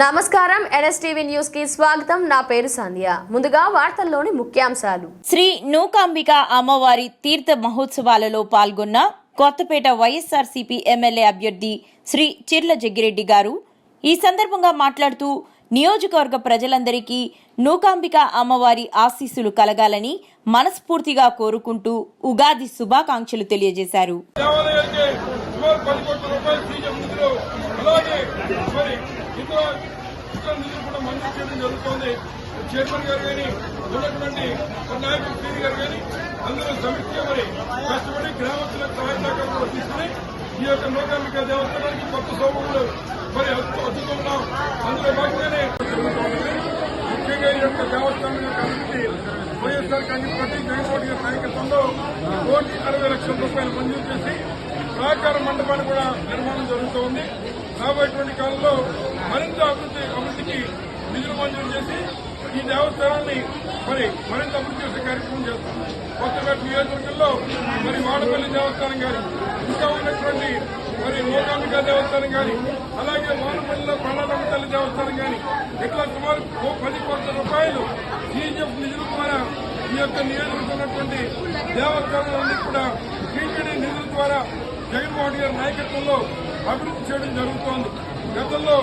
నమస్కారం ఎన్ఎస్టీవీ న్యూస్కి స్వాగతం. నా పేరు సంధ్య. ముందుగా వార్తల్లోని ముఖ్యాంశాలు. శ్రీ నూకాంబిక అమ్మవారి తీర్థ మహోత్సవాలలో పాల్గొన్న కొత్తపేట వైఎస్ఆర్సీపీ ఎమ్మెల్యే అభ్యర్థి శ్రీ చిర్ల జగ్గిరెడ్డి గారు ఈ సందర్భంగా మాట్లాడుతూ నియోజకవర్గ ప్రజలందరికీ నూకాంబిక అమ్మవారి ఆశీస్సులు కలగాలని మనస్ఫూర్తిగా కోరుకుంటూ ఉగాది శుభాకాంక్షలు తెలియజేశారు దేవాలయానికి సుమారు పది కోట్ల రూపాయలు సీఎం నిధులు అలాగే మరి ఇతర ఇతర నిధులు కూడా మంజూరు చేయడం జరుగుతోంది చైర్మన్ గారు కానీ ఉన్నటువంటి నాయకులు శ్రీని గారు కానీ అందరూ సమిష్టిగా మరి కష్టపడి గ్రామస్తులకు సహాయ సహకారాలు తీసుకుని ఈ యొక్క నూకాంబిక దేవస్థానానికి కొత్త సౌకర్యాలు మరి అద్భు- అద్భుతంగా అందులో భాగంగానే ముఖ్యంగా ఈ యొక్క దేవస్థానం యొక్క అభివృద్ధి వైఎస్ఆర్ కాంగ్రెస్ పార్టీ జగన్మోహన్ గారి నాయకత్వంలో కోటి అరవై లక్షల రూపాయలు మంజూరు చేసి ప్రాకార మండపాన్ని కూడా నిర్మాణం జరుగుతోంది. రాబోయేటువంటి కాలంలో మరి అభివృద్ధి అభివృద్ధికి నిధులు మంజూరు చేసి ఈ దేవస్థానాన్ని మరి మరింత అభివృద్ధి చేసే కార్యక్రమం చేస్తాం. కొత్తపేట నియోజకవర్గంలో మరి వాడపల్లి దేవస్థానం కానీ ఇంకా ఉన్నటువంటి మరి లోకాంబిక దేవస్థానం కానీ అలాగే వాడపల్లిలో కొండలమ్మ తల్లి దేవస్థానం కానీ ఇట్లా సుమారు ఓ పది కోట్ల రూపాయలు సీజీఎఫ్ నిధుల ద్వారా ఈ యొక్క నియోజకవర్గం ఉన్నటువంటి దేవస్థానాలన్నీ కూడా టీటీడీ నిధుల ద్వారా జగన్మోహన్ గారి నాయకత్వంలో అభివృద్ధి చేయడం జరుగుతోంది. గతంలో